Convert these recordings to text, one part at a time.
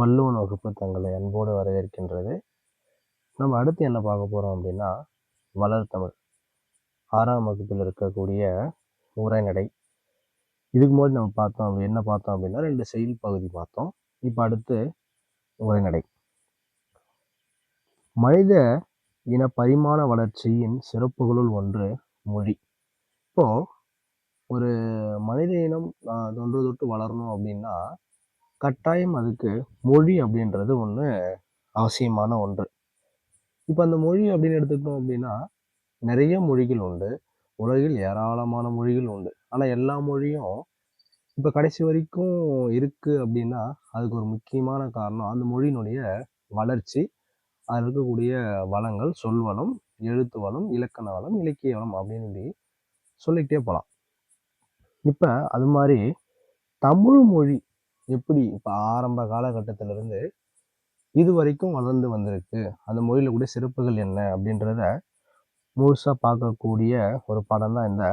வள்ளுவன் வகுப்பு தங்களை அன்போடு வரவேற்கின்றது. நம்ம அடுத்து என்ன பார்க்க போகிறோம் அப்படின்னா வளர்த்தமிழ் ஆறாம் வகுப்பில் இருக்கக்கூடிய உரைநடை. இதுக்கு முன்னாடி நம்ம பார்த்தோம் அப்படி என்ன பார்த்தோம் அப்படின்னா ரெண்டு செயல் பகுதி பார்த்தோம். இப்போ அடுத்து உரைநடை. மனித இன பரிமாண வளர்ச்சியின் சிறப்புகளுள் ஒன்று மொழி. இப்போது ஒரு மனித இனம் தொன்று தொட்டு வளரணும் அப்படின்னா கட்டாயம் அதுக்கு மொழி அப்படின்றது ஒன்று அவசியமான ஒன்று. இப்போ அந்த மொழி அப்படின்னு எடுத்துக்கிட்டோம் அப்படின்னா நிறைய மொழிகள் உண்டு. உலகில் ஏராளமான மொழிகள் உண்டு. ஆனால் எல்லா மொழியும் இப்போ கடைசி வரைக்கும் இருக்குது அப்படின்னா அதுக்கு ஒரு முக்கியமான காரணம் அந்த மொழியினுடைய வளர்ச்சி அதில் இருக்கக்கூடிய வளங்கள் சொல்வளம் எழுத்து வளம் இலக்கண வளம் இலக்கிய வளம் அப்படின்னு சொல்லிக்கிட்டே போகலாம் இப்போ அது மாதிரி தமிழ் மொழி எப்படி இப்போ ஆரம்ப காலகட்டத்திலிருந்து இது வரைக்கும் வளர்ந்து வந்திருக்கு? அந்த மொழியில் கூட சிறப்புகள் என்ன? அப்படின்றத முழுசாக பார்க்கக்கூடிய ஒரு படம் தான் இந்த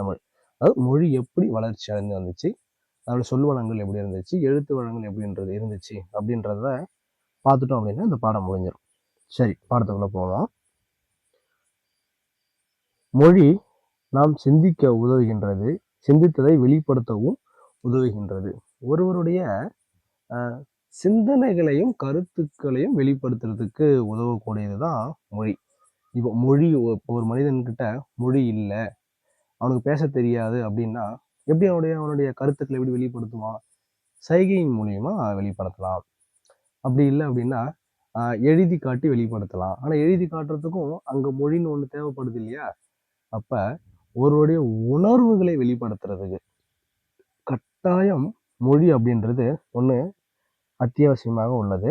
தமிழ். அதாவது மொழி எப்படி வளர்ச்சி அடைந்து வந்துச்சு? அதோட சொல் வளங்கள் எப்படி இருந்துச்சு? எழுத்து வளங்கள் எப்படின்றது இருந்துச்சு? அப்படின்றத பார்த்துட்டோம் அப்படின்னா இந்த பாடம் முடிஞ்சிடும். சரி பாடத்துக்குள்ளே போகலாம் மொழி நாம் சிந்திக்க உதவுகின்றது சிந்தித்ததை வெளிப்படுத்தவும் உதவுகின்றது. ஒருவருடைய சிந்தனைகளையும் கருத்துக்களையும் வெளிப்படுத்துறதுக்கு உதவக்கூடியது தான் மொழி. இப்போ மொழி இப்போ ஒரு மனிதன்கிட்ட மொழி இல்லை அவனுக்கு பேச தெரியாது அப்படின்னா எப்படி அவனுடைய அவனுடைய கருத்துக்களை எப்படி வெளிப்படுத்துவான்? சைகையின் மூலியமா வெளிப்படுத்தலாம். அப்படி இல்லை அப்படின்னா எழுதி காட்டி வெளிப்படுத்தலாம். ஆனால் எழுதி காட்டுறதுக்கும் அங்கே மொழின்னு ஒன்று தேவைப்படுது இல்லையா? அப்போ ஒருவருடைய உணர்வுகளை வெளிப்படுத்துறதுக்கு கட்டாயம் மொழி அப்படின்றது ஒன்று அத்தியாவசியமாக உள்ளது.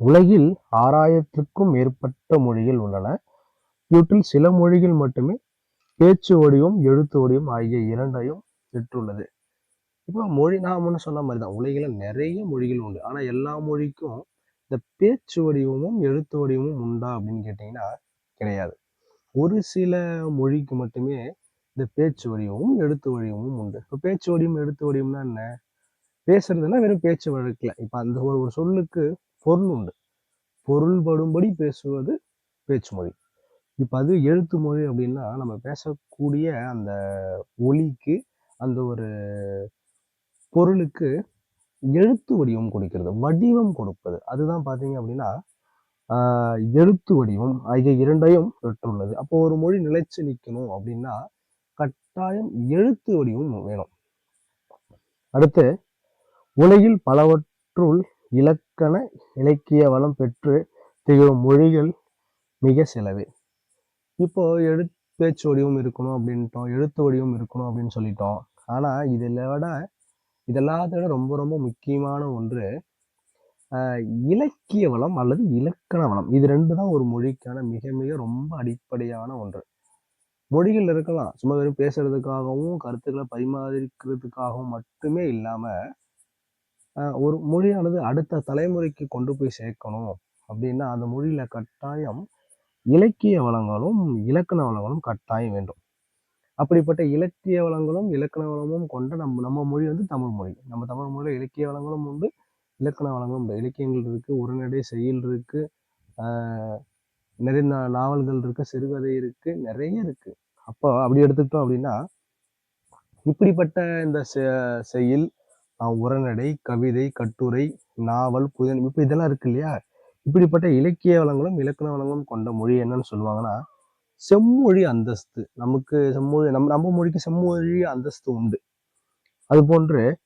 உலகில் ஆறாயிரத்திற்கும் மேற்பட்ட மொழிகள் உள்ளன. இவற்றில் சில மொழிகள் மட்டுமே பேச்சு வடிவம் எழுத்து வடிவம் ஆகிய இரண்டையும் பெற்றுள்ளது. இப்போ மொழி நான் முன்ன சொன்ன மாதிரி தான் உலகில் நிறைய மொழிகள் உண்டு. ஆனால் எல்லா மொழிக்கும் இந்த பேச்சு வடிவமும் எழுத்து வடிவமும் உண்டா அப்படின்னு கேட்டிங்கன்னா கிடையாது. ஒரு சில மொழிக்கு மட்டுமே இந்த பேச்சு வடிவமும் எழுத்து வடிவமும் உண்டு. இப்போ பேச்சு வடிவம் எழுத்து வடிவம்னா என்ன? பேசுறதுன்னா வெறும் பேச்சு வழக்கில். இப்போ அந்த ஒரு ஒரு சொல்லுக்கு பொருள் உண்டு. பொருள்படும்படி பேசுவது பேச்சு மொழி. இப்போ அது எழுத்து மொழி அப்படின்னா நம்ம பேசக்கூடிய அந்த ஒலிக்கு அந்த ஒரு பொருளுக்கு எழுத்து வடிவம் கொடுக்கிறது வடிவம் கொடுப்பது. அதுதான் பார்த்தீங்க அப்படின்னா எழுத்து வடிவம். ஆகிய இரண்டையும் பெற்றுள்ளது. அப்போ ஒரு மொழி நிலைச்சு நிற்கணும் அப்படின்னா கட்டாயம் எழுத்து வடிவம் வேணும். அடுத்து உலகில் பலவற்றுள் இலக்கண இலக்கிய வளம் பெற்று திகழும் மொழிகள் மிக சிலவே. இப்போ எழு பேச்சு வடிவம் இருக்கணும் அப்படின்ட்டோம் எழுத்து வடிவம் இருக்கணும் அப்படின்னு சொல்லிட்டோம். ஆனால் இதில் விட இதெல்லாத்த விட ரொம்ப ரொம்ப முக்கியமான ஒன்று இலக்கிய வளம் அல்லது இலக்கண வளம். இது ரெண்டு தான் ஒரு மொழிக்கான மிக மிக ரொம்ப அடிப்படையான ஒன்று. மொழிகள் இருக்கலாம். சும்மா வெறும் பேசுறதுக்காகவும் கருத்துக்களை பரிமாறிக்கிறதுக்காகவும் மட்டுமே இல்லாம ஒரு மொழியானது அடுத்த தலைமுறைக்கு கொண்டு போய் சேர்க்கணும் அப்படின்னா அந்த மொழியில கட்டாயம் இலக்கிய வளங்களும் இலக்கண வளங்களும் கட்டாயம் வேண்டும். அப்படிப்பட்ட இலக்கிய வளங்களும் இலக்கண வளமும் கொண்ட நம்ம நம்ம மொழி வந்து தமிழ் மொழி. நம்ம தமிழ் மொழியில இலக்கிய வளங்களும் உண்டு இலக்கண வளங்களும் உண்டு. இலக்கியங்கள் இருக்கு உரைநடை செயல் இருக்கு நிறைய நாவல்கள் இருக்கு சிறுகதை இருக்கு நிறைய இருக்கு. அப்போ அப்படி எடுத்துக்கிட்டோம் அப்படின்னா இப்படிப்பட்ட இந்த செ- செயல் உரநடை உரைநடை கவிதை கட்டுரை நாவல் புதின இப்போ இதெல்லாம் இருக்கு இல்லையா? இப்படிப்பட்ட இலக்கிய வளங்களும் இலக்கண வளங்களும் கொண்ட மொழி என்னன்னு சொல்லுவாங்கன்னா செம்மொழி அந்தஸ்து. நமக்கு செம்மொழி நம்ம நம்ம மொழிக்கு செம்மொழி அந்தஸ்து உண்டு. அது போன்று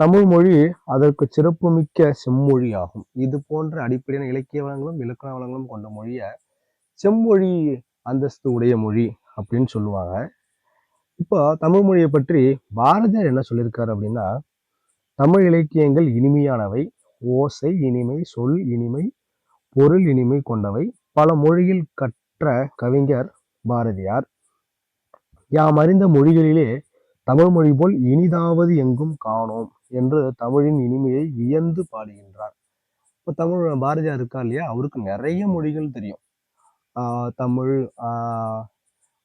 தமிழ் மொழி அதற்கு சிறப்புமிக்க செம்மொழி ஆகும் இது போன்ற அடிப்படையான இலக்கிய வளங்களும் இலக்கண வளங்களும் கொண்ட மொழியை செம்மொழி அந்தஸ்து உடைய மொழி அப்படின்னு சொல்லுவாங்க. இப்போ தமிழ் மொழியை பற்றி பாரதியார் என்ன சொல்லியிருக்காரு அப்படின்னா தமிழ் இலக்கியங்கள் இனிமையானவை ஓசை இனிமை சொல் இனிமை பொருள் இனிமை கொண்டவை. பல மொழியில் கற்ற கவிஞர் பாரதியார். யாம் அறிந்த மொழிகளிலே தமிழ் மொழி போல் இனிதாவது எங்கும் காணோம். என்று தமிழின் இனிமையை வியந்து பாடுகின்றார். இப்போ தமிழ் பாரதியார் இருக்கா இல்லையா? அவருக்கு நிறைய மொழிகள் தெரியும். தமிழ்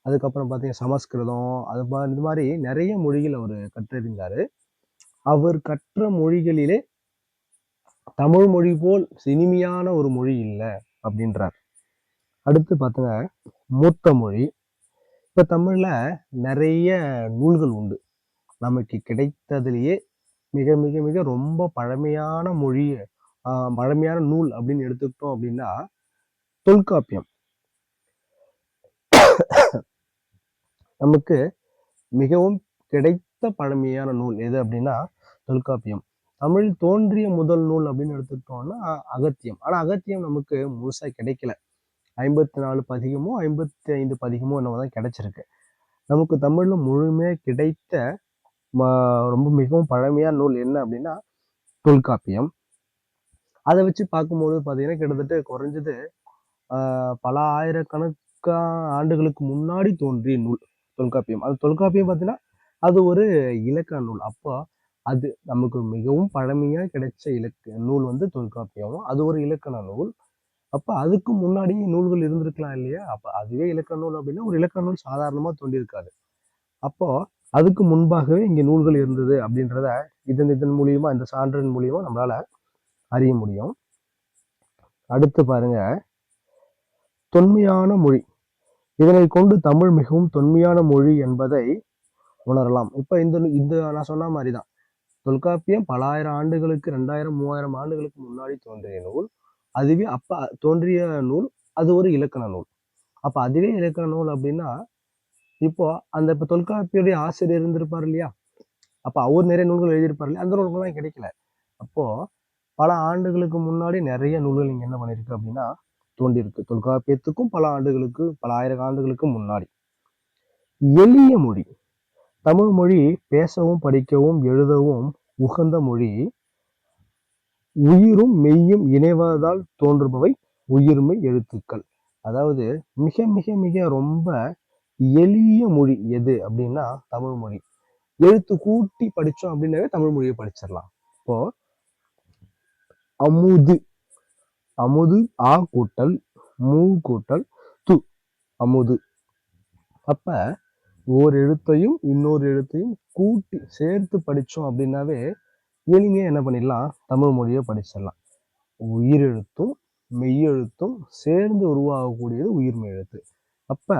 அதுக்கப்புறம் பார்த்தீங்கன்னா சமஸ்கிருதம் அது மாதிரி இது மாதிரி நிறைய மொழிகள் அவர் கற்றறிந்தார். அவர் கற்ற மொழிகளிலே தமிழ் மொழி போல் இனிமையான ஒரு மொழி இல்லை அப்படின்றார். அடுத்து பார்த்துங்க மூத்த மொழி. இப்போ தமிழில் நிறைய நூல்கள் உண்டு. நமக்கு கிடைத்ததுலேயே மிக மிக மிக ரொம்ப பழமையான மொழி பழமையான நூல் அப்படின்னு எடுத்துக்கிட்டோம் அப்படின்னா தொல்காப்பியம். நமக்கு மிகவும் கிடைத்த பழமையான நூல் எது அப்படின்னா தொல்காப்பியம். தமிழ் தோன்றிய முதல் நூல் அப்படின்னு எடுத்துக்கிட்டோம்னா அகத்தியம். ஆனால் அகத்தியம் நமக்கு முழுசாக கிடைக்கல. ஐம்பத்தி நாலு பதிகமோ ஐம்பத்தி ஐந்து பதிகமோ என்னவோ தான் கிடைச்சிருக்கு. நமக்கு தமிழில் முழுமையாக கிடைத்த ரொம்ப மிகவும் பழமையான நூல் என்ன அப்படின்னா தொல்காப்பியம். அதை வச்சு பார்க்கும்போது பார்த்தீங்கன்னா கிட்டத்தட்ட குறைஞ்சது பல ஆயிரக்கணக்கா ஆண்டுகளுக்கு முன்னாடி தோன்றிய நூல் தொல்காப்பியம். அது தொல்காப்பியம் பார்த்தீங்கன்னா அது ஒரு இலக்கண நூல். அப்போ அது நமக்கு மிகவும் பழமையாக கிடைச்ச இலக்க நூல் வந்து தொல்காப்பியம். அது ஒரு இலக்கண நூல். அப்போ அதுக்கு முன்னாடி நூல்கள் இருந்திருக்கலாம் இல்லையா? அப்போ அதுவே இலக்கண நூல் அப்படின்னா ஒரு இலக்கண நூல் சாதாரணமாக தோன்றியிருக்காது. அப்போது அதுக்கு முன்பாகவே இங்கே நூல்கள் இருந்தது அப்படின்றத இதன் இதன் மூலியமா இந்த சான்றின் மூலியமா நம்மளால அறிய முடியும். அடுத்து பாருங்க. தொன்மையான மொழி. இதனை கொண்டு தமிழ் மிகவும் தொன்மையான மொழி என்பதை உணரலாம். இப்போ இந்த இந்த நான் சொன்ன மாதிரி தான் தொல்காப்பியம் பல ஆயிரம் ஆண்டுகளுக்கு ரெண்டாயிரம் மூவாயிரம் ஆண்டுகளுக்கு முன்னாடி தோன்றிய நூல். அதுவே அப்போ தோன்றிய நூல் அது ஒரு இலக்கண நூல். அப்போ அதுவே இலக்கண நூல் அப்படின்னா இப்போ அந்த இப்போ தொல்காப்பியுடைய ஆசிரியர் இருந்திருப்பார் இல்லையா? அப்போ அவர் நிறைய நூல்கள் எழுதியிருப்பார் இல்லையா? அந்த நூல்கள்லாம் கிடைக்கல. அப்போ பல ஆண்டுகளுக்கு முன்னாடி நிறைய நூல்கள் இங்கே என்ன பண்ணியிருக்கு அப்படின்னா தோன்றியிருக்கு. தொல்காப்பியத்துக்கும் பல ஆண்டுகளுக்கு பல ஆயிரம் ஆண்டுகளுக்கு முன்னாடி. எளிய மொழி. தமிழ் மொழி பேசவும் படிக்கவும் எழுதவும் உகந்த மொழி. உயிரும் மெய்யும் இணைவதால் தோன்றுபவை உயிர்மை எழுத்துக்கள். அதாவது மிக மிக மிக ரொம்ப எளிய மொழி எது அப்படின்னா தமிழ் மொழி. எழுத்து கூட்டி படித்தோம் அப்படின்னாவே தமிழ் மொழியை படிச்சிடலாம். இப்போ அமுது. அமுது ஆ கூட்டல் மூ கூட்டல் து. அமுது. அப்ப ஒரு எழுத்தையும் இன்னொரு எழுத்தையும் கூட்டி சேர்த்து படித்தோம் அப்படின்னாவே எளிமையாக என்ன பண்ணிடலாம்? தமிழ் மொழியை படிச்சிடலாம். உயிரெழுத்தும் மெய்யெழுத்தும் சேர்ந்து உருவாகக்கூடியது உயிர்மெய் எழுத்து அப்போ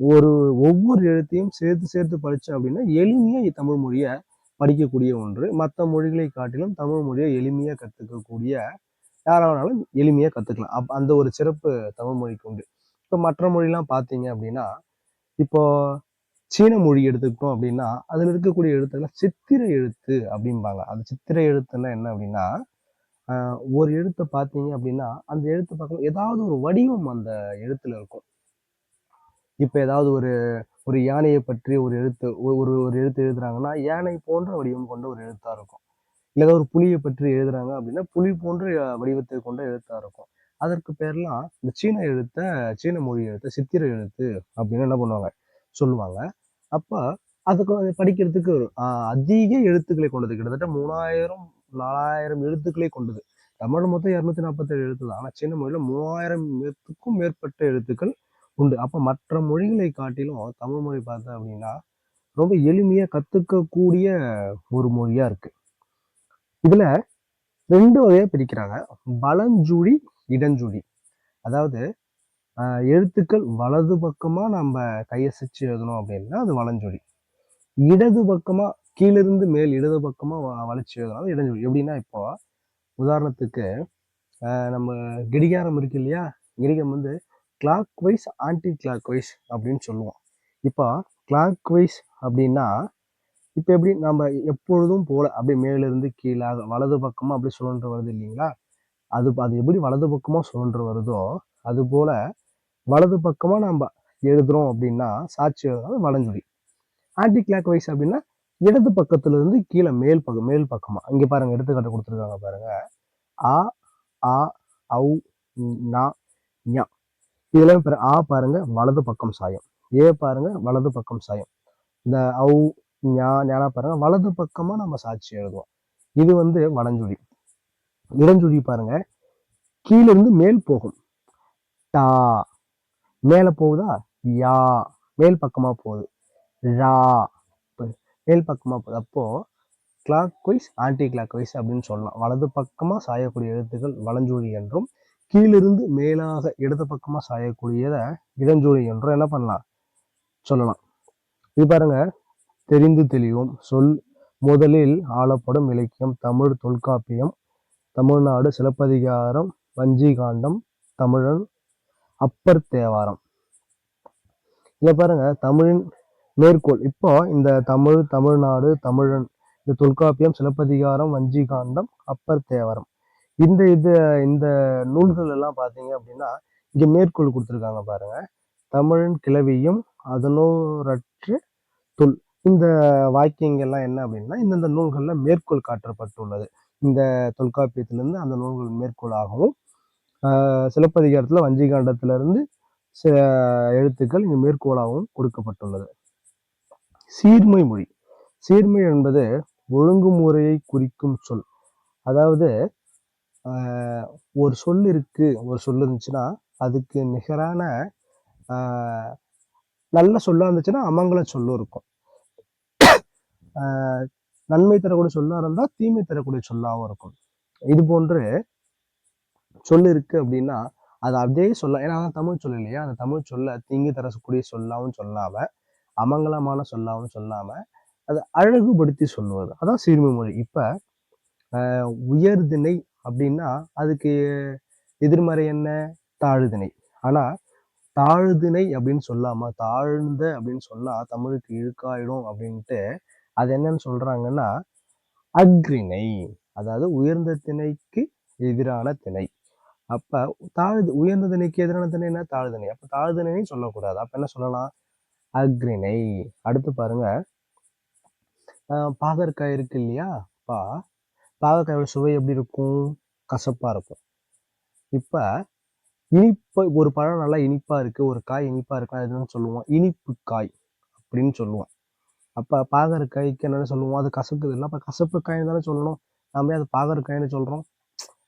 ஒரு ஒவ்வொரு எழுத்தையும் சேர்த்து சேர்த்து படித்தோம் அப்படின்னா எளிமையாக தமிழ் மொழியை படிக்கக்கூடிய ஒன்று. மற்ற மொழிகளை காட்டிலும் தமிழ் மொழியை கற்றுக்கக்கூடிய கத்துக்கக்கூடிய யாரானாலும் எளிமையாக கற்றுக்கலாம் அப் அந்த ஒரு சிறப்பு தமிழ் மொழிக்கு உண்டு. இப்போ மற்ற மொழிலாம் பார்த்தீங்க அப்படின்னா இப்போ சீன மொழி எடுத்துக்கிட்டோம் அப்படின்னா அதில் இருக்கக்கூடிய எழுத்துக்கள் சித்திர எழுத்து அப்படிம்பாங்க. அந்த சித்திர எழுத்துன்னா என்ன அப்படின்னா ஒரு எழுத்தை பார்த்தீங்க அப்படின்னா அந்த எழுத்து பார்க்கும் ஏதாவது ஒரு வடிவம் அந்த எழுத்துல இருக்கும். இப்போ ஏதாவது ஒரு ஒரு யானையை பற்றி ஒரு எழுத்து ஒரு ஒரு எழுத்து எழுதுறாங்கன்னா யானை போன்ற வடிவம் கொண்ட ஒரு எழுத்தாக இருக்கும். இல்லை ஒரு புலியை பற்றி எழுதுறாங்க அப்படின்னா புலி போன்ற வடிவத்தை கொண்ட எழுத்தாக இருக்கும். அதற்கு பேர்லாம் இந்த சீன எழுத்த சீன மொழி எழுத்த சித்திர எழுத்து அப்படின்னு என்ன பண்ணுவாங்க? சொல்லுவாங்க. அப்போ அதுக்கு அது படிக்கிறதுக்கு அதிக எழுத்துக்களை கொண்டது. கிட்டத்தட்ட மூணாயிரம் நாலாயிரம் எழுத்துக்களை கொண்டது. தமிழ் மொத்தம் இரநூத்தி நாற்பத்தேழு எழுத்து தான் ஆனால் சீன மொழியில் மூவாயிரம் எழுத்துக்கும் மேற்பட்ட எழுத்துக்கள் உண்டு. அப்போ மற்ற மொழிகளை காட்டிலும் தமிழ் மொழி பார்த்தா அப்படின்னா ரொம்ப எளிமையாக கற்றுக்கக்கூடிய ஒரு மொழியாக இருக்குது இதில் ரெண்டு வகையாக பிரிக்கிறாங்க. வலஞ்சுழி இடஞ்சுழி. அதாவது எழுத்துக்கள் வலது பக்கமாக நம்ம கையசிச்சு எழுதணும் அப்படின்னா அது வலஞ்சுழி. இடது பக்கமாக கீழிருந்து மேல் இடது பக்கமாக வ- வளைச்சு எழுதணும் இடஞ்சுழி. எப்படின்னா இப்போ உதாரணத்துக்கு நம்ம கடிகாரம் இருக்கு இல்லையா? கடிகாரம் வந்து clockwise anticlockwise அப்படின்னு சொல்லுவோம். இப்போ கிளாக் வைஸ் அப்படின்னா இப்போ எப்படி நம்ம எப்பொழுதும் போல் அப்படியே மேலேருந்து கீழாக வலது பக்கமாக அப்படி சுழன்று வருது இல்லைங்களா? அது அது எப்படி வலது பக்கமாக சுழன்று வருதோ அது போல் வலது பக்கமாக நம்ம எழுதுறோம் அப்படின்னா சாட்சி எழுதுறது வலஞ்சுழி ஆன்டி கிளாக் வைஸ் அப்படின்னா இடது பக்கத்துலேருந்து கீழே மேல் பக்கம் மேல் பக்கமாக இங்கே பாருங்கள் எடுத்துக்காட்டு கொடுத்துருக்காங்க பாருங்கள் ஆ ஆ ஔ நா ஞா. இதுல பாரு- ஆ பாருங்க வலது பக்கம் சாயம். ஏ பாருங்க வலது பக்கம் சாயம். இந்த ஔ ஞா ஞானா பாருங்க வலது பக்கமா நம்ம சாட்சி எழுதுவோம். இது வந்து வடஞ்சுழி. இடஞ்சுழி பாருங்க கீழிருந்து மேல் போகும். டா. மேல போகுதா? யா. மேல் பக்கமா போகுது. ரா. மேல் பக்கமா போகுது. அப்போ clockwise anticlockwise அப்படின்னு சொல்லலாம். வலது பக்கமாக சாயக்கூடிய எழுத்துக்கள் வலஞ்சொலி என்றும் கீழிருந்து மேலாக இடது பக்கமாக சாயக்கூடியதை இடஞ்சொலி என்றும் என்ன பண்ணலாம்? சொல்லலாம். இது பாருங்க. தெரிந்து தெளிவும் சொல். முதலில் ஆளப்படும் இலக்கியம் தமிழ் தொல்காப்பியம் தமிழ்நாடு சிலப்பதிகாரம் வஞ்சிகாண்டம் தமிழன் அப்பர் தேவாரம். இதை பாருங்க. தமிழின் மேற்கோள். இப்போ இந்த தமிழ் தமிழ்நாடு தமிழன் இந்த தொல்காப்பியம் சிலப்பதிகாரம் வஞ்சிகாண்டம் அப்பர் தேவாரம். இந்த இது இந்த நூல்கள் எல்லாம் பார்த்தீங்க அப்படின்னா இங்கே மேற்கோள் கொடுத்துருக்காங்க பாருங்க. தமிழன் கிளவியும் அதனோரற்று தொல் இந்த வாக்கியங்கள்லாம் என்ன அப்படின்னா இந்தந்த நூல்களில் மேற்கோள் காட்டப்பட்டுள்ளது. இந்த தொல்காப்பியத்திலிருந்து அந்த நூல்கள் மேற்கோளாகவும் சிலப்பதிகாரத்தில் வஞ்சிகாண்டத்திலிருந்து இருந்து சில எழுத்துக்கள் இங்கே மேற்கோளாகவும் கொடுக்கப்பட்டுள்ளது. சீர்மை மொழி. சீர்மை என்பது ஒழுங்குமுறையை குறிக்கும் சொல். அதாவது ஒரு சொல் இருக்குது ஒரு சொல் இருந்துச்சுன்னா அதுக்கு நிகரான நல்ல சொல்லாக இருந்துச்சுன்னா அமங்கல சொல்லும் இருக்கும். நன்மை தரக்கூடிய சொல்லாக இருந்தால் தீமை தரக்கூடிய சொல்லாவும் இருக்கும். இது போன்று சொல் இருக்குது அப்படின்னா அது அப்படியே சொல்ல ஏன்னா தமிழ் சொல் இல்லையா? அந்த தமிழ் சொல்ல தீங்கு தரக்கூடிய சொல்லாவும் சொல்லாமல் அமங்கலமான சொல்லாவும் சொல்லாமல் அதை அழகுபடுத்தி சொல்லுவது. அதான் சீர்மை மொழி. இப்போ உயர்திணை அப்படின்னா அதுக்கு எதிர்மறை என்ன? தாழ்திணை. ஆனால் தாழ்திணை அப்படின்னு சொல்லாம தாழ்ந்த அப்படின்னு சொன்னா தமிழுக்கு இழுக்காயிடும் அப்படின்ட்டு அது என்னன்னு சொல்றாங்கன்னா அக்ரிணை அதாவது உயர்ந்த திணைக்கு எதிரான திணை. அப்ப தாழ்து உயர்ந்த திணைக்கு எதிரான திணை என்ன? தாழ்திணை. அப்ப தாழ்திணைன்னு சொல்லக்கூடாது. அப்ப என்ன சொல்லலாம்? அக்ரிணை அடுத்து பாருங்க. பாகற்காய் இருக்கு இல்லையா? பா பாகற்காயோட சுவை எப்படி இருக்கும்? கசப்பாக இருக்கும். இப்போ இனிப்பு ஒரு பழம் நல்லா இனிப்பாக இருக்குது ஒரு காய் இனிப்பாக இருக்கா அது சொல்லுவோம். இனிப்பு காய் அப்படின்னு சொல்லுவோம். அப்போ பாகற்காய்க்கு என்னென்னு சொல்லுவோம் அது கசக்குது இல்லை. அப்போ கசப்பு காயின்னு தானே சொல்லணும். நாம அது பாகற்காயின்னு சொல்கிறோம்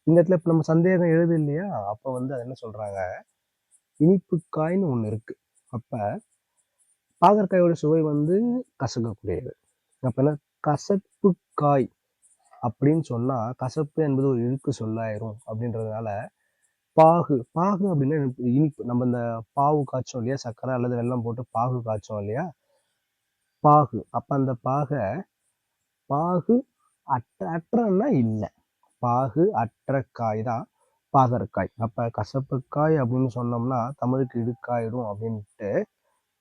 இந்த இடத்துல இப்போ நம்ம சந்தேகம் எழுது இல்லையா? அப்போ வந்து அது என்ன சொல்கிறாங்க இனிப்பு காயின்னு ஒன்று இருக்குது அப்போ பாகற்காயோட சுவை வந்து கசக்கக்கூடியது. அப்போ என்ன? கசப்பு காய். அப்படின்னு சொன்னால் கசப்பு என்பது ஒரு இழுக்கு சொல்லாயிரும் அப்படின்றதுனால பாகு பாகு அப்படின்னா இனிப்பு நம்ம இந்த பாவு காய்ச்சோம் இல்லையா? சர்க்கரை அல்லது வெள்ளம் போட்டு பாகு காய்ச்சோம் இல்லையா? பாகு. அப்போ அந்த பாகை பாகு அற்ற அற்றன்னா இல்லை. பாகு அற்றக்காய் தான் பாகற்காய். அப்போ கசப்புக்காய் அப்படின்னு சொன்னோம்னா தமிழுக்கு இடுக்காயிடும் அப்படின்ட்டு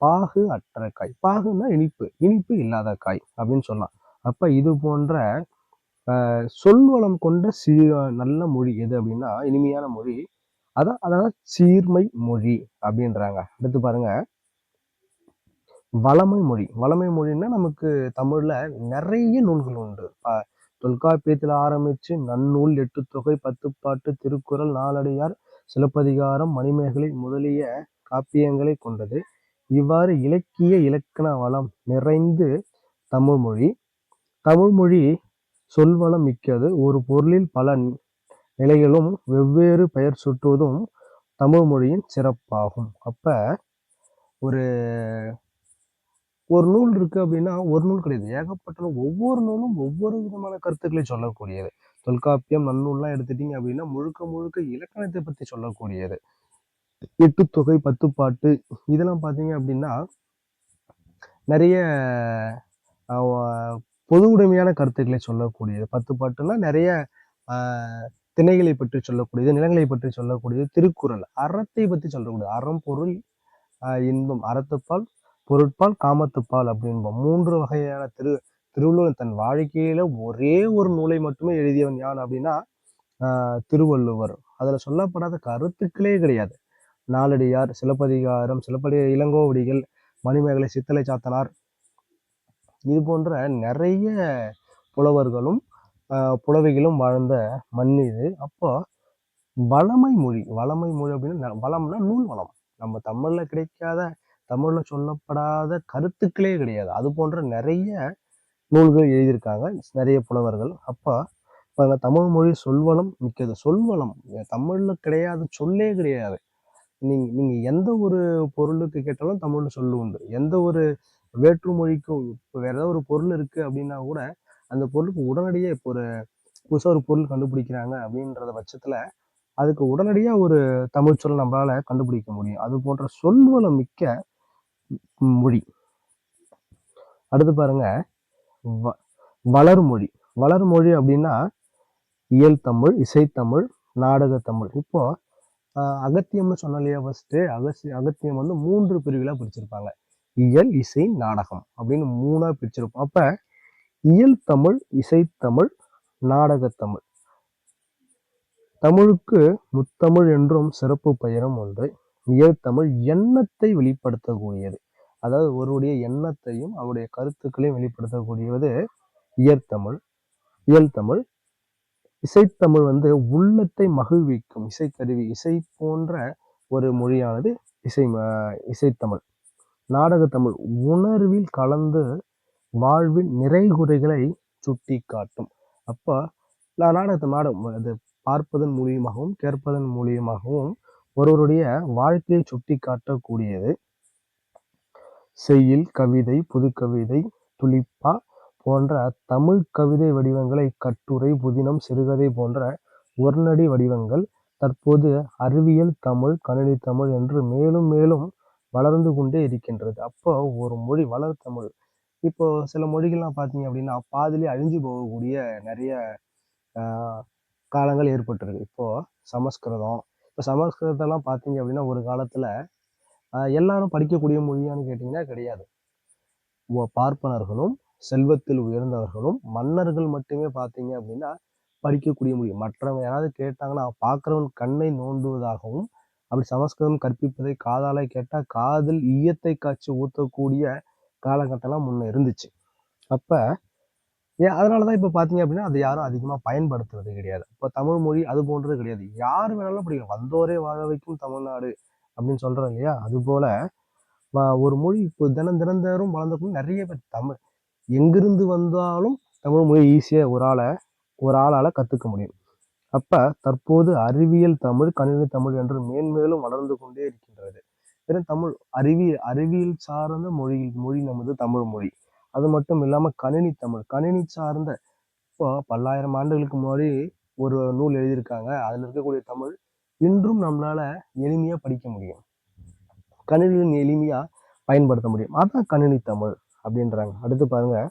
பாகு அற்ற காய் பாகுன்னா இனிப்பு. இனிப்பு இல்லாத காய் அப்படின்னு சொல்லலாம். அப்போ இது போன்ற சொல்வளம் கொண்ட சீ நல்ல மொழி எது அப்படின்னா இனிமையான மொழி. அதான் அதான் சீர்மை மொழி அப்படின்றாங்க. அடுத்து பாருங்க. வளமை மொழி. வளமை மொழின்னா நமக்கு தமிழ்ல நிறைய நூல்கள் உண்டு. தொல்காப்பியத்தில் ஆரம்பித்து ஆரம்பிச்சு நன்னூல் தொகை பத்துப்பாட்டு திருக்குறள் நாலடியார் சிலப்பதிகாரம் மணிமேகலை முதலிய காப்பியங்களை கொண்டது. இவ்வாறு இலக்கிய இலக்கண வளம் நிறைந்து தமிழ் மொழி சொல்வளம் மிக்கது. ஒரு பொருளில் பல நிலைகளும் வெவ்வேறு பெயர் சுட்டுவதும் தமிழ் மொழியின் சிறப்பாகும். அப்போ ஒரு ஒரு நூல் இருக்குது அப்படின்னா ஒரு நூல் கிடையாது. ஏகப்பட்ட நூல் ஒவ்வொரு நூலும் ஒவ்வொரு விதமான கருத்துக்களை சொல்லக்கூடியது. தொல்காப்பியம் நன்னூல்லாம் எடுத்துட்டீங்க அப்படின்னா முழுக்க முழுக்க இலக்கணத்தை பற்றி சொல்லக்கூடியது. எட்டு தொகை பத்து பாட்டு இதெல்லாம் பார்த்தீங்க அப்படின்னா நிறைய பொது உடைமையான கருத்துக்களை சொல்லக்கூடியது. பத்து பாட்டுன்னா நிறைய திணைகளை பற்றி சொல்லக்கூடியது நிலங்களை பற்றி சொல்லக்கூடியது திருக்குறள். அறத்தை பற்றி சொல்லக்கூடியது அறம் பொருள் இன்பம். அறத்துப்பால் பொருட்பால் காமத்துப்பால் அப்படின்போம். மூன்று வகையான திரு திருவள்ளுவர் தன் வாழ்க்கையில ஒரே ஒரு நூலை மட்டுமே எழுதியவன் யான் அப்படின்னா திருவள்ளுவர். அதில் சொல்லப்படாத கருத்துக்களே கிடையாது. நாளடியார் சிலப்பதிகாரம் சிலப்படி இளங்கோவடிகள் மணிமேகலை சித்தலை சாத்தனார் இது போன்ற நிறைய புலவர்களும் புலவைகளும் வாழ்ந்த மண் இது. அப்போ வளமை மொழி வளமை மொழி அப்படின்னா ந- வளம்னா நூல் வளம். நம்ம தமிழில் கிடைக்காத தமிழில் சொல்லப்படாத கருத்துக்களே கிடையாது. அது போன்ற நிறைய நூல்கள் எழுதியிருக்காங்க நிறைய புலவர்கள். அப்போ இப்போ தமிழ் மொழி சொல்வளம் மிக்கது. சொல்வளம் தமிழில் கிடையாது சொல்லே கிடையாது. நீங்கள் நீங்கள் எந்த ஒரு பொருளுக்கு கேட்டாலும் தமிழில் சொல்லு உண்டு எந்த ஒரு வேற்று மொழிக்கும் இப்போ வேற ஏதாவது ஒரு பொருள் இருக்கு அப்படின்னா கூட அந்த பொருளுக்கு உடனடியே இப்போ ஒரு புதுசாக ஒரு பொருள் கண்டுபிடிக்கிறாங்க அப்படின்றத பட்சத்தில் அதுக்கு உடனடியாக ஒரு தமிழ் சொல் நம்மளால் கண்டுபிடிக்க முடியும். அது போன்ற சொல்வளம் மிக்க மொழி. அடுத்து பாருங்க. வ வளர்மொழி. வளர்மொழி அப்படின்னா இயல் தமிழ் இசைத்தமிழ் நாடகத்தமிழ் இப்போ அகத்தியம்னு சொன்ன ஃபஸ்ட்டு அகசி அகத்தியம் வந்து மூன்று பிரிவுகளாக பிரிச்சிருப்பாங்க. இயல் இசை நாடகம் அப்படின்னு மூணாக பிரிச்சிருப்போம். அப்போ இயல் தமிழ் இசைத்தமிழ் நாடகத்தமிழ் தமிழுக்கு முத்தமிழ் என்றும் சிறப்பு பெயரும் ஒன்று இயல் தமிழ் எண்ணத்தை வெளிப்படுத்தக்கூடியது. அதாவது ஒருவருடைய எண்ணத்தையும் அவருடைய கருத்துக்களையும் வெளிப்படுத்தக்கூடியது இயற்தமிழ் இயல் தமிழ் இசைத்தமிழ் வந்து உள்ளத்தை மகிழ்விக்கும் இசைக்கருவி. இசை போன்ற ஒரு மொழியானது இசை ம- இசைத்தமிழ் நாடகத்தமிழ் உணர்வில் கலந்து வாழ்வின் நிறைகுறைகளை சுட்டி காட்டும் அப்போ நான் நாடகத்தை நாடகம் அது பார்ப்பதன் மூலியமாகவும் கேட்பதன் மூலியமாகவும் ஒருவருடைய வாழ்க்கையை சுட்டி காட்டக்கூடியது செய்யுள் கவிதை புதுக்கவிதை துளிப்பா போன்ற தமிழ் கவிதை வடிவங்களை கட்டுரை புதினம் சிறுகதை போன்ற ஒருநடி வடிவங்கள் தற்போது அறிவியல் தமிழ் கணினி தமிழ் என்று மேலும் மேலும் வளர்ந்து கொண்டே இருக்கின்றது. அப்போ ஒரு மொழி வளர் தமிழ் இப்போ சில மொழிகள்லாம் பார்த்தீங்க அப்படின்னா பாதியிலே அழிஞ்சு போகக்கூடிய நிறைய காலங்கள் ஏற்பட்டிருக்கு. இப்போ சமஸ்கிருதம். இப்போ சமஸ்கிருதத்தெல்லாம் பார்த்தீங்க அப்படின்னா ஒரு காலத்துல எல்லாரும் படிக்கக்கூடிய மொழியான்னு கேட்டிங்கன்னா கிடையாது. பார்ப்பனர்களும் செல்வத்தில் உயர்ந்தவர்களும் மன்னர்கள் மட்டுமே பார்த்தீங்க அப்படின்னா படிக்கக்கூடிய மொழி. மற்றவங்க யாராவது கேட்டாங்கன்னா பார்க்குறவன் கண்ணை நோண்டுவதாகவும் அப்படி சமஸ்கிருதம் கற்பிப்பதை காதால கேட்டால் காதில் ஈயத்தை காய்ச்சி ஊற்றக்கூடிய காலகட்டம்லாம் முன்ன இருந்துச்சு. அப்போ ஏன் அதனால தான் இப்போ பார்த்தீங்க அப்படின்னா அதை யாரும் அதிகமாக பயன்படுத்துறது கிடையாது. இப்போ தமிழ் மொழி அது போன்றது கிடையாது. யார் வேணாலும் படிக்கலாம் வந்தோரே வாழ வைக்கும் தமிழ்நாடு அப்படின்னு சொல்கிறோம் இல்லையா? அதுபோல் வ- ஒரு மொழி இப்போ தினம் தினந்தோறும் வளர்ந்துக்கணும் நிறைய பேர் தமிழ். எங்கிருந்து வந்தாலும் தமிழ் மொழி ஈஸியாக ஒரு ஆளை ஒரு ஆளால் கற்றுக்க முடியும். அப்போ தற்போது அறிவியல் தமிழ் கணினி தமிழ் என்று மேன்மேலும் வளர்ந்து கொண்டே இருக்கின்றது. வெறும் தமிழ் அறிவியல் அறிவியல் சார்ந்த மொழியில் மொழி நமது தமிழ் மொழி. அது மட்டும் இல்லாமல் கணினி தமிழ். கணினி சார்ந்த இப்போ பல்லாயிரம் ஆண்டுகளுக்கு முன்னாடி ஒரு நூல் எழுதியிருக்காங்க. அதில் இருக்கக்கூடிய தமிழ் இன்றும் நம்மளால எளிமையாக படிக்க முடியும். கணினியின் எளிமையா பயன்படுத்த முடியும். அதான் கணினி தமிழ் அப்படின்றாங்க. அடுத்து பாருங்க.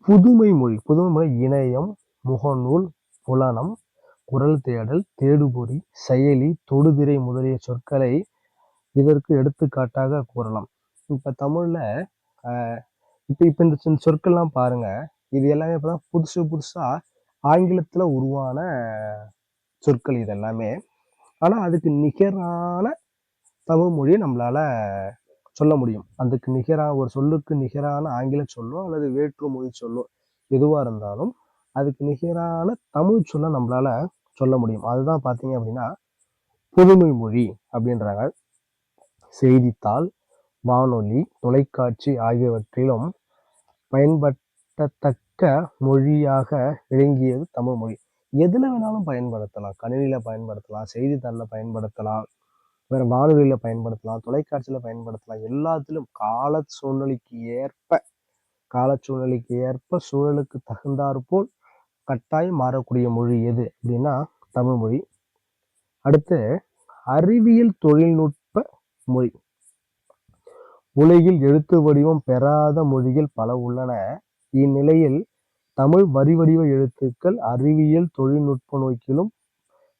புதுமை மொழி. புதுமை மொழி இணையம் முகநூல் புலனம் குரல் தேடல் தேடுபொறி செயலி தொடுதிரை முதலிய சொற்களை இதற்கு எடுத்துக்காட்டாக கூறலாம். இப்போ தமிழில் இப்போ இப்போ இந்த சின்ன சொற்கள்லாம் பாருங்கள் இது எல்லாமே இப்பதான் புதுசு புதுசாக ஆங்கிலத்தில் உருவான சொற்கள் இது எல்லாமே. ஆனால் அதுக்கு நிகரான தமிழ் மொழியை நம்மளால் சொல்ல முடியும். அதுக்கு நிகராக ஒரு சொல்லுக்கு நிகரான ஆங்கில சொல்லோ அல்லது வேற்று மொழி சொல்லோ எதுவாக இருந்தாலும் அதுக்கு நிகரான தமிழ் சொல்ல நம்மளால சொல்ல முடியும். அதுதான் பார்த்தீங்க அப்படின்னா புதுமை மொழி அப்படின்றாங்க. செய்தித்தாள் வானொலி தொலைக்காட்சி ஆகியவற்றிலும் பயன்படுத்தத்தக்க மொழியாக விளங்கியது தமிழ் மொழி. எதில் வேணாலும் பயன்படுத்தலாம். கணினியில் பயன்படுத்தலாம் செய்தித்தாளில் பயன்படுத்தலாம் வேறு வானொலியில் பயன்படுத்தலாம் தொலைக்காட்சியில் பயன்படுத்தலாம். எல்லாத்திலும் கால சூழ்நிலைக்கு ஏற்ப கால சூழ்நிலைக்கு ஏற்ப சூழலுக்கு தகுந்தாற்போல் கட்டாயம் மாறக்கூடிய மொழி எது அப்படின்னா தமிழ் மொழி. அடுத்து அறிவியல் தொழில்நுட்ப மொழி. உலகில் எழுத்து வடிவம் பெறாத மொழிகள் பல உள்ளன. இந்நிலையில் தமிழ் வரி வடிவ எழுத்துக்கள் அறிவியல் தொழில்நுட்ப நோக்கிலும்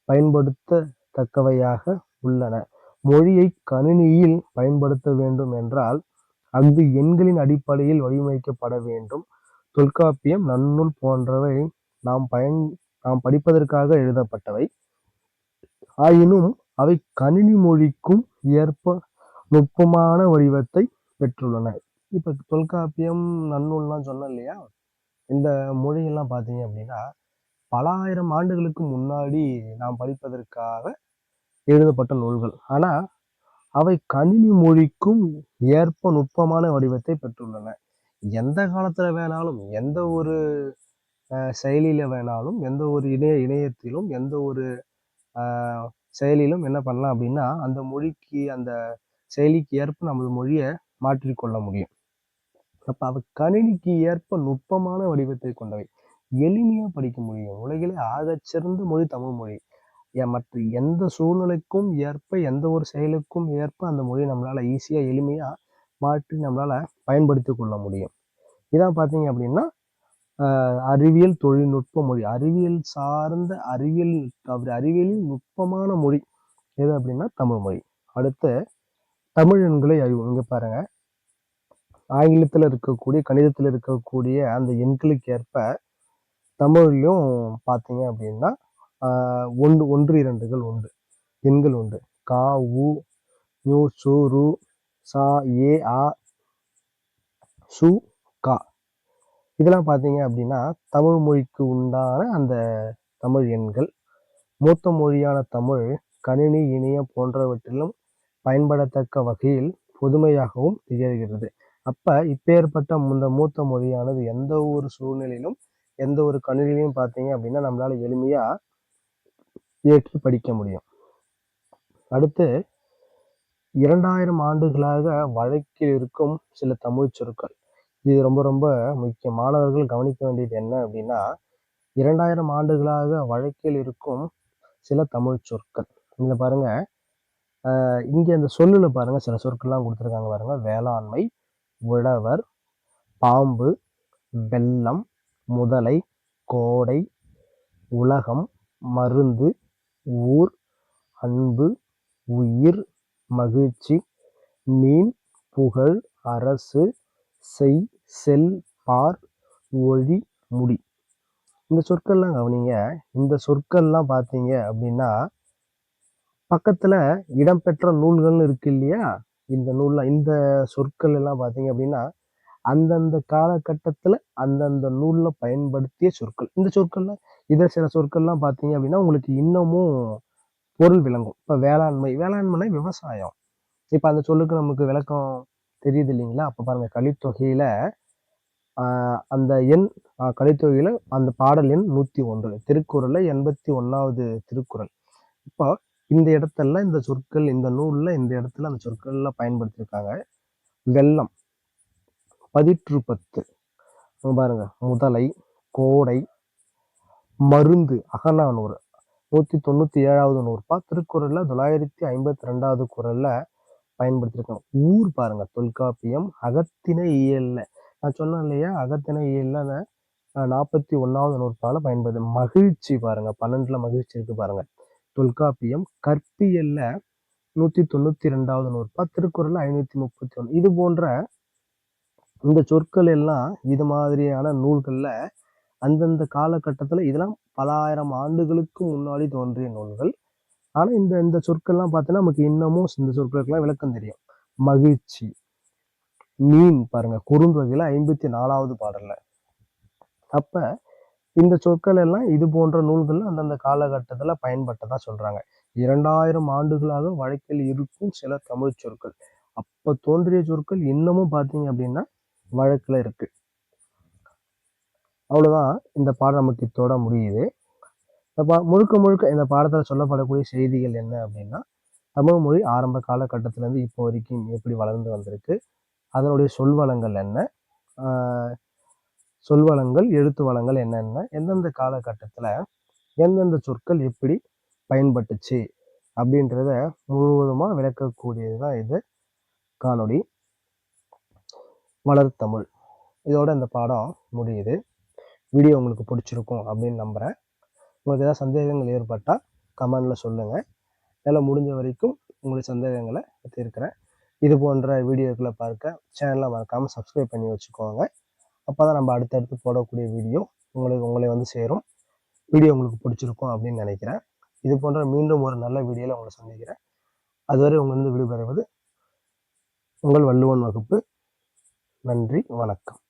பயன்படுத்தத்தக்கவையாக உள்ளன. மொழியை கணினியில் பயன்படுத்த வேண்டும் என்றால் அஃது எண்களின் அடிப்படையில் வடிவமைக்கப்பட வேண்டும். தொல்காப்பியம் நன்னூல் போன்றவை நாம் பயன் நாம் படிப்பதற்காக எழுதப்பட்டவை. ஆயினும் அவை கணினி மொழிக்கும் ஏற்ப நுட்பமான வடிவத்தை பெற்றுள்ளன. இப்போ தொல்காப்பியம் நன்னூல்லாம் சொன்னேன் இல்லையா? இந்த மொழியெல்லாம் பார்த்தீங்க அப்படின்னா பல ஆயிரம் ஆண்டுகளுக்கு முன்னாடி நாம் படிப்பதற்காக எழுதப்பட்ட நூல்கள். ஆனால் அவை கணினி மொழிக்கும் ஏற்ப நுட்பமான வடிவத்தை பெற்றுள்ளன. எந்த காலத்தில் வேணாலும் எந்த ஒரு செயலியில் வேணாலும் எந்த ஒரு இணைய இணையத்திலும் எந்த ஒரு செயலிலும் என்ன பண்ணலாம் அப்படின்னா அந்த மொழிக்கு அந்த செயலிக்கு ஏற்ப நமது மொழியை மாற்றிக்கொள்ள முடியும். அப்போ அவை கணினிக்கு ஏற்ப நுட்பமான வடிவத்தை கொண்டவை. எளிமையாக படிக்க முடியும். உலகிலே ஆகச்சிறந்த மொழி தமிழ் மொழி. மற்ற எந்த சூழ்நிலைக்கும் ஏற்ப எந்த ஒரு செயலுக்கும் ஏற்ப அந்த மொழியை நம்மளால் ஈஸியாக எளிமையாக மாற்றி நம்மளால் பயன்படுத்தி கொள்ள முடியும். இதான் பார்த்தீங்க அப்படின்னா அறிவியல் தொழில்நுட்ப மொழி. அறிவியல் சார்ந்த அறிவியல் அப்படி அறிவியலில் நுட்பமான மொழி எது அப்படின்னா தமிழ் மொழி. அடுத்து தமிழ் எண்களை அறிவோம். இங்கே பாருங்க. ஆங்கிலத்தில் இருக்கக்கூடிய கணிதத்தில் இருக்கக்கூடிய அந்த எண்களுக்கு ஏற்ப தமிழ்லையும் பார்த்தீங்க அப்படின்னா ஒன்று ஒன்று இரண்டுகள் உண்டு. எண்கள் உண்டு. கா உ நியூ சு ரு சா ஏ ஆ சு இதெல்லாம் பார்த்தீங்க அப்படின்னா தமிழ் மொழிக்கு உண்டான அந்த தமிழ் எண்கள் மூத்த மொழியான தமிழ் கணினி இணையம் போன்றவற்றிலும் பயன்படத்தக்க வகையில் புதுமையாகவும் திகழ்கிறது. அப்போ இப்பேற்பட்ட இந்த மூத்த மொழியானது எந்த ஒரு சூழ்நிலையிலும் எந்த ஒரு கணினிலையும் பார்த்தீங்க அப்படின்னா நம்மளால் எளிமையாக ஏற்றி படிக்க முடியும். அடுத்து இரண்டாயிரம் ஆண்டுகளாக வழக்கில் இருக்கும் சில தமிழ் சொற்கள். இது ரொம்ப ரொம்ப முக்கியம். மாணவர்கள் கவனிக்க வேண்டியது என்ன அப்படின்னா இரண்டாயிரம் ஆண்டுகளாக வழக்கில் இருக்கும் சில தமிழ் சொற்கள். இதில் பாருங்க. இங்கே அந்த சொல்லில் பாருங்க. சில சொற்கள்லாம் கொடுத்துருக்காங்க பாருங்க. வேளாண்மை உழவர் பாம்பு வெள்ளம் முதலை கோடை உலகம் மருந்து ஊர் அன்பு உயிர் மகிழ்ச்சி மீன் புகழ் அரசு செய் செல் பார் ஒழி முடி. இந்த சொற்கள்லாம் கவனிங்க. இந்த சொற்கள்லாம் பார்த்தீங்க அப்படின்னா பக்கத்தில் இடம்பெற்ற நூல்கள்னு இருக்கு இல்லையா? இந்த நூல்லாம் இந்த சொற்கள் எல்லாம் பார்த்தீங்க அப்படின்னா அந்தந்த காலகட்டத்தில் அந்தந்த நூலில் பயன்படுத்திய சொற்கள். இந்த சொற்கள்ல இதை சில சொற்கள்லாம் பார்த்தீங்க அப்படின்னா உங்களுக்கு இன்னமும் பொருள் விளங்கும். இப்போ வேளாண்மை வேளாண்மைனா விவசாயம். இப்போ அந்த சொல்லுக்கு நமக்கு விளக்கம் தெரியுது இல்லைங்களா? அப்போ பாருங்கள் கலித்தொகையில் அந்த எண் கலித்தொகையில் அந்த பாடல் எண் நூற்றி ஒன்று திருக்குறளில் எண்பத்தி ஒன்றாவது திருக்குறள். இப்போ இந்த இடத்துல இந்த சொற்கள் இந்த நூலில் இந்த இடத்துல அந்த சொற்கள்ல பயன்படுத்தியிருக்காங்க. வெள்ளம் பதிற்று பத்து. பாருங்க முதலை கோடை மருந்து அகநானூறு. நூற்றி தொண்ணூற்றி ஏழாவது நூற்பா திருக்குறளில் தொள்ளாயிரத்தி ஐம்பத்தி ரெண்டாவது குரலில் பயன்படுத்தியிருக்காங்க ஊர் பாருங்க தொல்காப்பியம் அகத்திணை இயல்ல. நான் சொன்னேன் இல்லையா? அகத்திணை இயல்ல நாற்பத்தி ஒன்றாவது நூற்பால பயன்படுது. மகிழ்ச்சி பாருங்க பன்னெண்டுல மகிழ்ச்சி இருக்கு பாருங்க. தொல்காப்பியம் கற்பியல்ல நூத்தி தொண்ணூத்தி ரெண்டாவது நூற்பா திருக்குறள் ஐநூத்தி முப்பத்தி ஒன்று இது போன்ற இந்த சொற்கள் எல்லாம் இது மாதிரியான நூல்கள்ல அந்தந்த காலகட்டத்தில் இதெல்லாம் பல ஆயிரம் ஆண்டுகளுக்கு முன்னாடி தோன்றிய நூல்கள். ஆனால் இந்த இந்த சொற்கள்லாம் பார்த்தீங்கன்னா நமக்கு இன்னமும் இந்த சொற்களுக்கெல்லாம் விளக்கம் தெரியும். மகிழ்ச்சி. மீன் பாருங்க குறுந்தொகையில் ஐம்பத்தி நாலாவது பாடலில். அப்போ இந்த சொற்கள் எல்லாம் இது போன்ற நூல்கள் அந்தந்த காலகட்டத்தில் பயன்பட்டதாக சொல்கிறாங்க இரண்டாயிரம் ஆண்டுகளாக வழக்கில் இருக்கும் சில தமிழ் சொற்கள். அப்போ தோன்றிய சொற்கள் இன்னமும் பார்த்தீங்க அப்படின்னா வழக்கில் இருக்குது அவ்வளோதான் இந்த பாடம் நமக்கு இத்தோட முடியுது. இந்த பா முழுக்க முழுக்க இந்த பாடத்தில் சொல்லப்படக்கூடிய செய்திகள் என்ன அப்படின்னா தமிழ் மொழி ஆரம்ப காலகட்டத்திலேருந்து இப்போ வரைக்கும் எப்படி வளர்ந்து வந்திருக்கு அதனுடைய சொல்வளங்கள் என்ன சொல்வளங்கள் எழுத்து வளங்கள் என்னென்ன எந்தெந்த காலகட்டத்தில் எந்தெந்த சொற்கள் எப்படி பயன்பட்டுச்சு அப்படின்றத முழுவதுமாக விளக்கக்கூடியது தான் இது காணொளி வளர்த்தமிழ். இதோட இந்த பாடம் முடியுது. வீடியோ உங்களுக்கு பிடிச்சிருக்கும் அப்படின்னு நம்புகிறேன் உங்களுக்கு ஏதாவது சந்தேகங்கள் ஏற்பட்டால் கமெண்டில் சொல்லுங்கள் என்னால் முடிஞ்ச வரைக்கும் உங்களுக்கு சந்தேகங்களை தீர்க்கிறேன். இது போன்ற வீடியோக்களை பார்க்க சேனலை மறக்காமல் சப்ஸ்கிரைப் பண்ணி வச்சுக்கோங்க. அப்போ தான் நம்ம அடுத்தடுத்து போடக்கூடிய வீடியோ உங்களுக்கு உங்களை வந்து சேரும். வீடியோ உங்களுக்கு பிடிச்சிருக்கும் அப்படின்னு நினைக்கிறேன். இது போன்ற மீண்டும் ஒரு நல்ல வீடியோவில் உங்களை சந்திக்கிறேன். அதுவரை உங்களிருந்து விடுபெறுவது உங்கள் வள்ளுவன் வகுப்பு. நன்றி வணக்கம்.